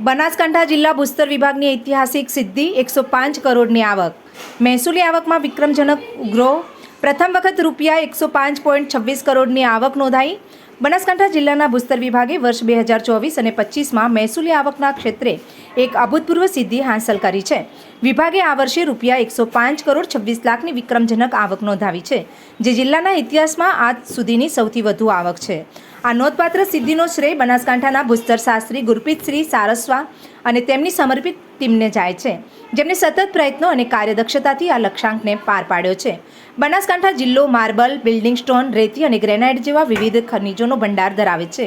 બનાસકાંઠા જિલ્લા ભૂસ્તર વિભાગની ઐતિહાસિક સિદ્ધિ એકસો પાંચ કરોડની આવક. મહેસૂલી આવકમાં વિક્રમજનક ઉગ્રો. પ્રથમ વખત રૂપિયા એકસો પાંચ પોઈન્ટ છવ્વીસ કરોડની આવક નોંધાઈ. બનાસકાંઠા જિલ્લાના ભૂસ્તર વિભાગે વર્ષ બે હજાર ચોવીસ અને પચીસમાં મહેસૂલી આવકના ક્ષેત્રે એક અભૂતપૂર્વ સિદ્ધિ હાંસલ કરી છે. વિભાગે આ વર્ષે રૂપિયા એકસો પાંચ કરોડ છવ્વીસ લાખની વિક્રમજનક આવક નોંધાવી છે, જે જિલ્લાના ઇતિહાસમાં આજ સુધીની સૌથી વધુ આવક છે. આ નોંધપાત્ર સિદ્ધિનો શ્રેય બનાસકાંઠાના ભૂસ્તર શાસ્ત્રી ગુરપ્રીતશ્રી સારસ્વા અને તેમની સમર્પિત ટીમને જાય છે, જેમને સતત પ્રયત્નો અને કાર્યદક્ષતાથી આ લક્ષ્યાંકને પાર પાડ્યો છે. બનાસકાંઠા જિલ્લો માર્બલ, બિલ્ડિંગ સ્ટોન, રેતી અને ગ્રેનાઇટ જેવા વિવિધ ખનિજોનો ભંડાર ધરાવે છે.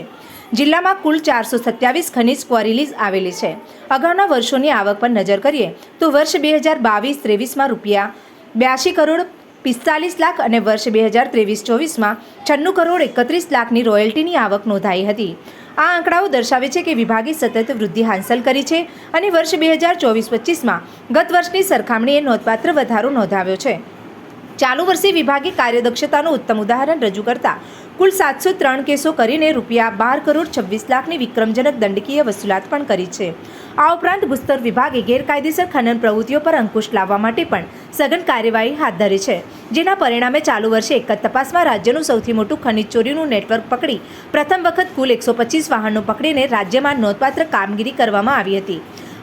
જિલ્લામાં કુલ ચારસો સત્યાવીસ ખનિજ ક્વોરીલીઝ આવેલી છે. અગાઉના વર્ષોની આવક પર નજર કરીએ તો વર્ષ બે હજાર બાવીસ ત્રેવીસમાં રૂપિયા બ્યાસી કરોડ પિસ્તાલીસ લાખ અને વર્ષ બે હજાર ત્રેવીસ ચોવીસમાં છન્નું કરોડ એકત્રીસ લાખની રોયલ્ટીની આવક નોંધાઈ હતી. આ આંકડાઓ દર્શાવે છે કે વિભાગે સતત વૃદ્ધિ હાંસલ કરી છે અને વર્ષ બે હજાર ચોવીસ પચીસમાં ગત વર્ષની સરખામણીએ નોંધપાત્ર વધારો નોંધાવ્યો છે. ચાલુ વર્ષે વિભાગે કાર્યદક્ષતાનું ઉત્તમ ઉદાહરણ રજૂ કરતા કુલ સાતસો ત્રણ કેસો કરીને રૂપિયા બાર કરોડ છવ્વીસ લાખની વિક્રમજનક દંડકીય વસૂલાત પણ કરી છે. આ ઉપરાંત ભૂસ્તર વિભાગે ગેરકાયદેસર ખનન પ્રવૃત્તિઓ પર અંકુશ લાવવા માટે પણ સઘન કાર્યવાહી હાથ ધરી છે. જેના પરિણામે ચાલુ વર્ષે એક જ તપાસમાં રાજ્યનું સૌથી મોટું ખનિજ ચોરીનું નેટવર્ક પકડી પ્રથમ વખત કુલ એકસો પચીસ વાહનો પકડીને રાજ્યમાં નોંધપાત્ર કામગીરી કરવામાં આવી હતી.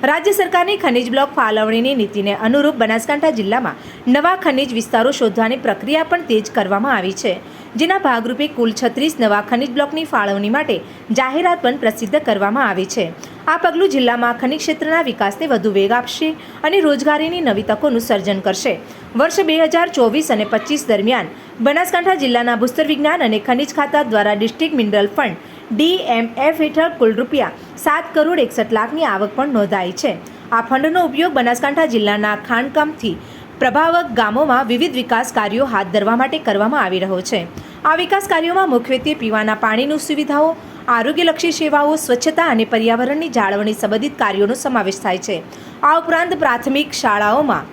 રાજ્ય સરકારની ખનિજ બ્લોક ફાળવણીની નીતિને અનુરૂપ બનાસકાંઠા જિલ્લામાં નવા ખનિજ વિસ્તારો શોધવાની પ્રક્રિયા પણ તેજ કરવામાં આવી છે, જેના ભાગરૂપે કુલ છત્રીસ નવા ખનિજ બ્લોકની ફાળવણી માટે જાહેરાત પણ પ્રસિદ્ધ કરવામાં આવી છે. આ પગલું જિલ્લામાં ખનિજ ક્ષેત્રના વિકાસને વધુ વેગ આપશે અને રોજગારીની નવી તકોનું સર્જન કરશે. વર્ષ બે હજાર ચોવીસ અને પચીસ દરમિયાન બનાસકાંઠા જિલ્લાના ભૂસ્તર વિજ્ઞાન અને ખનિજ ખાતા દ્વારા ડિસ્ટ્રિક્ટ મિનરલ ફંડ ડીએમએફ હેઠળ કુલ રૂપિયા સાત કરોડ એકસઠ લાખની આવક પણ નોંધાઈ છે. આ ફંડનો ઉપયોગ બનાસકાંઠા જિલ્લાના ખાણકામથી પ્રભાવક ગામોમાં વિવિધ વિકાસ કાર્યો હાથ ધરવા માટે કરવામાં આવી રહ્યો છે. આ વિકાસ કાર્યોમાં મુખ્યત્વે પીવાના પાણીની સુવિધાઓ, આરોગ્યલક્ષી સેવાઓ, સ્વચ્છતા અને પર્યાવરણની જાળવણી સંબંધિત કાર્યોનો સમાવેશ થાય છે. આ ઉપરાંત પ્રાથમિક શાળાઓમાં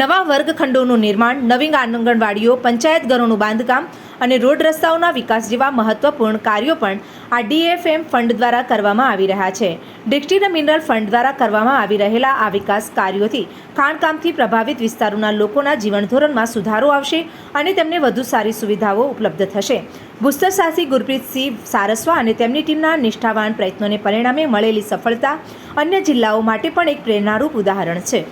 નવા વર્ગખંડોનું નિર્માણ નવી આંગણવાડીઓ પંચાયત ઘરોનું બાંધકામ અને રોડ રસ્તાઓના વિકાસ જેવા મહત્વપૂર્ણ કાર્યો પણ આ ડીએફએમ ફંડ દ્વારા કરવામાં આવી રહ્યા છે. ડિસ્ટ્રિક્ટ મિનરલ ફંડ દ્વારા કરવામાં આવી રહેલા આ વિકાસ કાર્યોથી ખાણકામથી પ્રભાવિત વિસ્તારોના લોકોના જીવનધોરણમાં સુધારો આવશે અને તેમને વધુ સારી સુવિધાઓ ઉપલબ્ધ થશે. ભૂસ્તર સાહસી ગુરપ્રીતસિંહ સારસ્વા અને તેમની ટીમના નિષ્ઠાવાન પ્રયત્નોને પરિણામે મળેલી સફળતા અન્ય જિલ્લાઓ માટે પણ એક પ્રેરણારૂપ ઉદાહરણ છે.